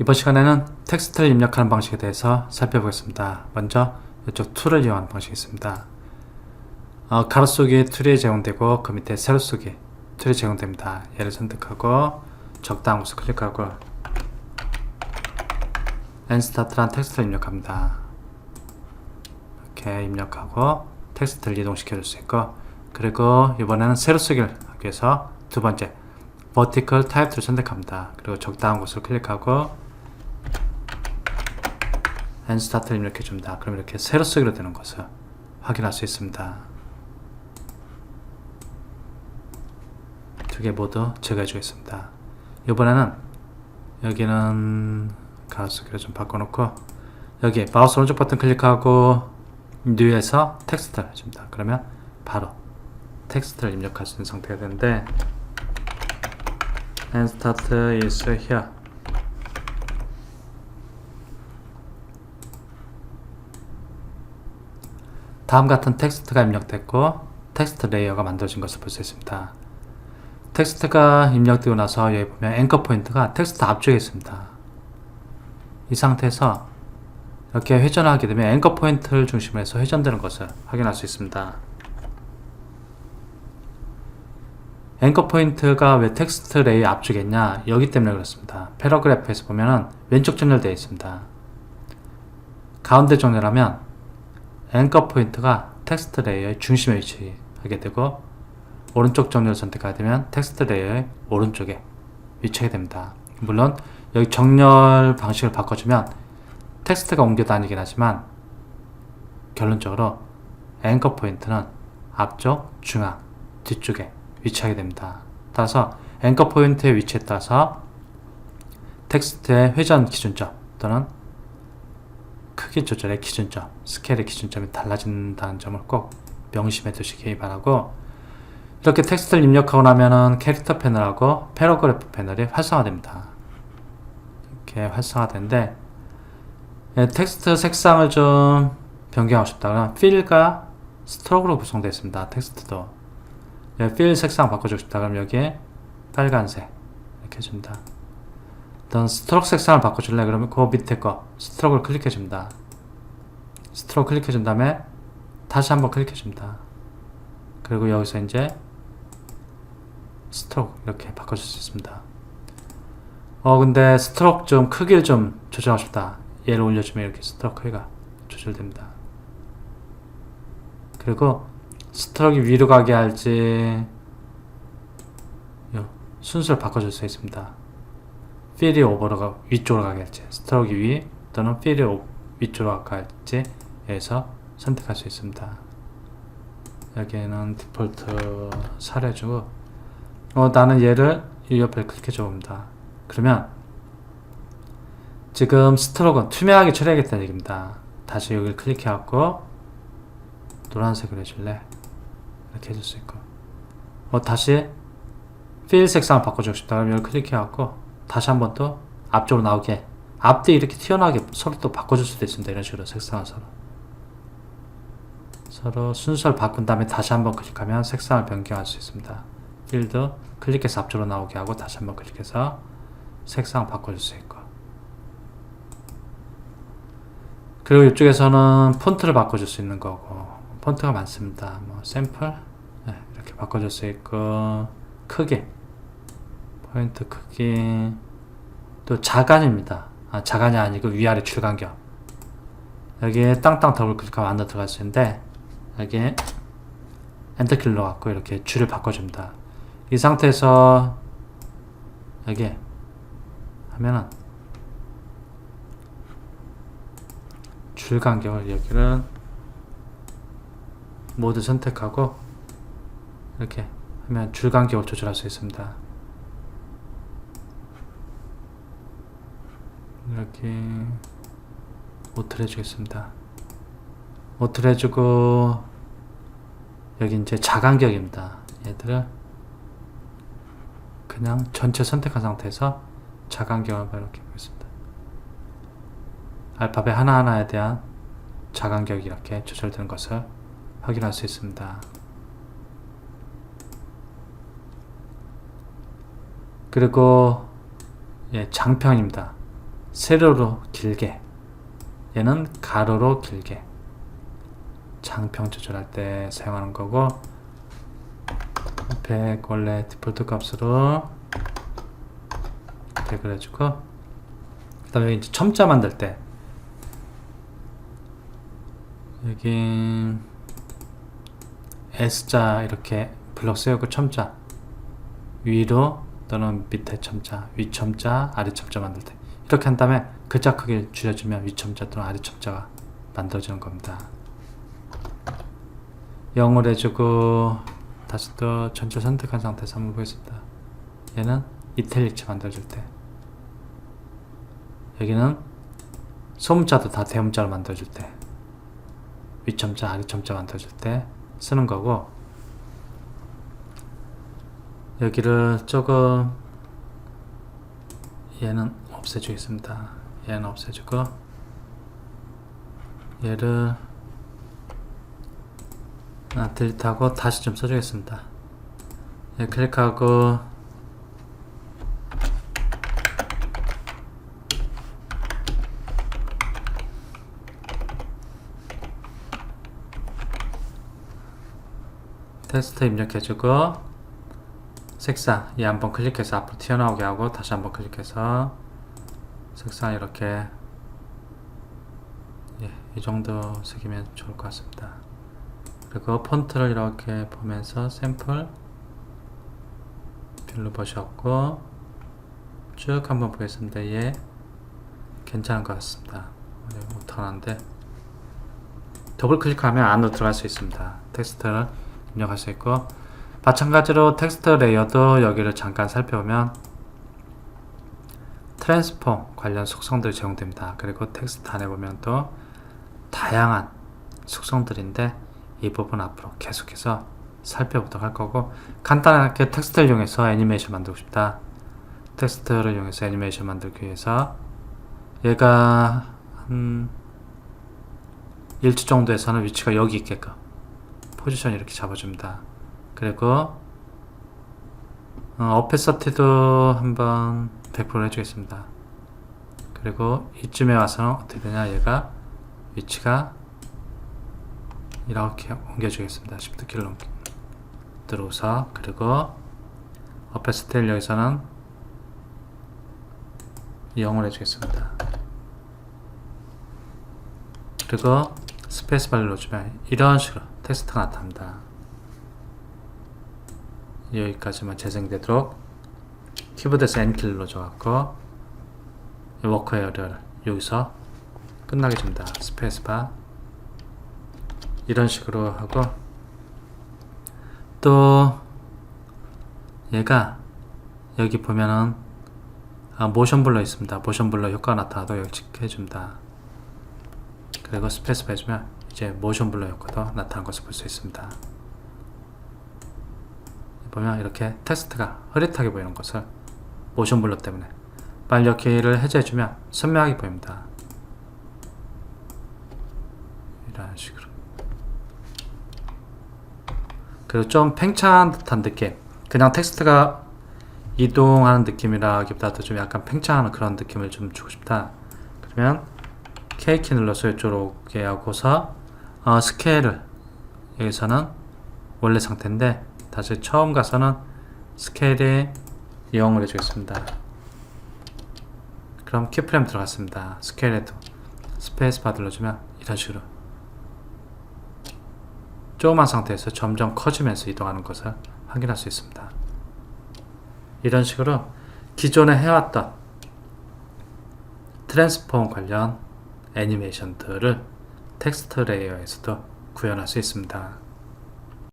이번 시간에는 텍스트를 입력하는 방식에 대해서 살펴보겠습니다. 먼저 이쪽 툴을 이용하는 방식이 있습니다. 어, 가로 속이 툴이 제공되고 그 밑에 세로 속이 툴이 제공됩니다. 얘를 선택하고 적당한 곳을 클릭하고 엔스타트란 텍스트를 입력합니다. 이렇게 입력하고 텍스트를 이동시켜 줄 수 있고 그리고 이번에는 세로 쓰기를 하기 위해서 두 번째 vertical type 툴을 선택합니다. 그리고 적당한 곳을 클릭하고 엔스타트를 입력해 줍니다. 그럼 이렇게 세로 쓰기로 되는 것을 확인할 수 있습니다. 두 개 모두 제거해 주겠습니다. 이번에는 여기는 가로 쓰기를 좀 바꿔놓고 여기 마우스 오른쪽 버튼 클릭하고 뉴에서 텍스트를 줍니다. 그러면 바로 텍스트를 입력할 수 있는 상태가 되는데 and start is here 다음 같은 텍스트가 입력됐고 텍스트 레이어가 만들어진 것을 볼 수 있습니다. 텍스트가 입력되고 나서 여기 보면 앵커 포인트가 텍스트 앞쪽에 있습니다. 이 상태에서 이렇게 회전을 하게 되면 앵커 포인트를 중심으로 해서 회전되는 것을 확인할 수 있습니다. 앵커 포인트가 왜 텍스트 레이 앞쪽에 있냐? 여기 때문에 그렇습니다. 패러그래프에서 보면은 왼쪽 정렬되어 있습니다. 가운데 정렬하면 앵커 포인트가 텍스트 레이어의 중심에 위치하게 되고 오른쪽 정렬을 선택하게 되면 텍스트 레이어의 오른쪽에 위치하게 됩니다. 물론 여기 정렬 방식을 바꿔주면 텍스트가 옮겨 다니긴 하지만 결론적으로 앵커 포인트는 앞쪽, 중앙, 뒤쪽에 위치하게 됩니다. 따라서 앵커 포인트의 위치에 따라서 텍스트의 회전 기준점 또는 크기 조절의 기준점, 스케일의 기준점이 달라진다는 점을 꼭 명심해 두시기 바라고 이렇게 텍스트를 입력하고 나면은 캐릭터 패널하고 패러그래프 패널이 활성화됩니다. 이렇게 활성화되는데 예, 텍스트 색상을 좀 변경하고 싶다면 필과 스트로크로 구성되어 있습니다. 텍스트도 예, 필 색상 바꿔주고 싶다 그러면 여기에 빨간색 이렇게 해줍니다. 어떤 스트로크 색상을 바꿔줄래 그러면 그 밑에 거 스트로크를 클릭해 줍니다. 스트로크 클릭해 준 다음에 다시 한번 클릭해 줍니다. 그리고 여기서 이제 스트로크 이렇게 바꿔줄 수 있습니다. 어 근데 스트로크 좀 크기를 좀 조정하고 싶다. 얘를 올려주면 이렇게 스트로크 크기가 조절됩니다. 그리고 스트로크 위로 가게 할지 요 순서를 바꿔줄 수 있습니다. 필이 오버로가 위쪽으로 가게 할지 스트로크 위 또는 필이 오- 위쪽으로 가게 할지 에서 선택할 수 있습니다. 여기에는 디폴트 사례주고 어, 나는 얘를 이 옆에 클릭해 줍니다. 그러면 지금 스트로크는 투명하게 처리하겠다는 얘기입니다. 다시 여기를 클릭해갖고 노란색으로 해줄래? 이렇게 해줄 수 있고 어, 다시 필 색상을 바꿔주고 싶다 그러면 여기 클릭해갖고 다시 한번또 앞쪽으로 나오게 앞뒤 이렇게 튀어나오게 서로 또 바꿔줄 수도 있습니다. 이런 식으로 색상을 서로 서로 순서를 바꾼 다음에 다시 한번 클릭하면 색상을 변경할 수 있습니다. 필드 클릭해서 앞쪽으로 나오게 하고 다시 한번 클릭해서 색상 바꿔줄 수 있고 그리고 이쪽에서는 폰트를 바꿔줄 수 있는 거고 폰트가 많습니다. 뭐 샘플 네, 이렇게 바꿔줄 수 있고 크기 포인트 크기 또 자간입니다. 아, 자간이 아니고 위아래 줄간격 여기에 땅땅 더블 클릭하면 안으로 들어갈 수 있는데 여기에 엔터키를 넣어갖고 이렇게 줄을 바꿔줍니다. 이 상태에서 여기 하면은 줄 간격을 여기를 모두 선택하고 이렇게 하면 줄 간격을 조절할 수 있습니다. 이렇게 오트를 해주겠습니다. 오트를 해주고 여기 이제 자간격입니다. 얘들을 그냥 전체 선택한 상태에서 자간격을 이렇게 보겠습니다. 알파벳 하나하나에 대한 자간격이 이렇게 조절되는 것을 확인할 수 있습니다. 그리고 예, 장평입니다. 세로로 길게 얘는 가로로 길게. 장평 조절할 때 사용하는 거고 100 원래 디폴트 값으로 100을 해주고 그 다음에 이제 첨자 만들 때. 여기 S자 이렇게 블럭 세우고 첨자 위로 또는 밑에 첨자 위 첨자 아래 첨자 만들 때 이렇게 한 다음에 글자 크기를 줄여주면 위 첨자 또는 아래 첨자가 만들어지는 겁니다. 0을 해주고 다시 또 전체 선택한 상태에서 한번 보겠습니다. 얘는 이탈릭체 만들어줄 때. 여기는 소문자도 다 대문자로 만들어줄 때. 위첨자 아래첨자 만들어줄 때 쓰는 거고. 여기를 조금 얘는 없애주겠습니다. 얘는 없애주고 얘를 아, 딜리트하고 다시 좀 써주겠습니다. 얘 클릭하고 텍스트 입력해주고 색상 얘 한번 클릭해서 앞으로 튀어나오게 하고 다시 한번 클릭해서 색상 이렇게. 예, 이 정도 색이면 좋을 것 같습니다. 그리고 폰트를 이렇게 보면서 샘플 별로 보셨고 쭉 한번 보겠습니다. 얘 괜찮은 것 같습니다. 예, 못하는데. 더블 클릭하면 안으로 들어갈 수 있습니다. 텍스트를 입력할 수 있고. 마찬가지로 텍스트 레이어도 여기를 잠깐 살펴보면 트랜스폼 관련 속성들이 제공됩니다. 그리고 텍스트 안에 보면 또 다양한 속성들인데 이 부분 앞으로 계속해서 살펴보도록 할 거고 간단하게 텍스트를 이용해서 애니메이션 만들고 싶다. 텍스트를 이용해서 애니메이션 만들기 위해서 얘가 한 1초 정도에서는 위치가 여기 있게끔 포지션 이렇게 잡아줍니다. 그리고 어, 어페서티도 한번 100% 해주겠습니다. 그리고 이쯤에 와서는 어떻게 되냐 얘가 위치가 이렇게 옮겨주겠습니다. Shift 키를 옮겨 들어서 그리고 어페서티를 여기서는 0을 해주겠습니다. 그리고 스페이스바를 눌러주면 이런 식으로 텍스트가 나타납니다. 여기까지만 재생되도록 키보드에서 N키를 눌러줘갖고 워커 에어를 여기서 끝나게 줍니다. 스페이스바 이런 식으로 하고 또 얘가 여기 보면은 아, 모션 블러 있습니다. 모션 블러 효과가 나타나도 여기 체크해줍니다. 그리고 스페이스바 해주면 이제 모션 블러 효과도 나타난 것을 볼 수 있습니다. 보면 이렇게 텍스트가 흐릿하게 보이는 것을 모션 블러 때문에. 빨리 키를 해제해주면 선명하게 보입니다. 이런 식으로. 그리고 좀 팽창한 듯한 느낌. 그냥 텍스트가 이동하는 느낌이라기보다도 좀 약간 팽창하는 그런 느낌을 좀 주고 싶다. 그러면 K키 눌러서 이쪽으로 오게 하고서 어, 스케일을 여기서는 원래 상태인데 다시 처음 가서는 스케일 에 0을 해주겠습니다. 그럼 키프레임 들어갔습니다. 스케일에도 스페이스바 눌러주면 이런 식으로 조그만 상태에서 점점 커지면서 이동하는 것을 확인할 수 있습니다. 이런 식으로 기존에 해왔던 트랜스폼 관련 애니메이션들을 텍스트 레이어에서도 구현할 수 있습니다.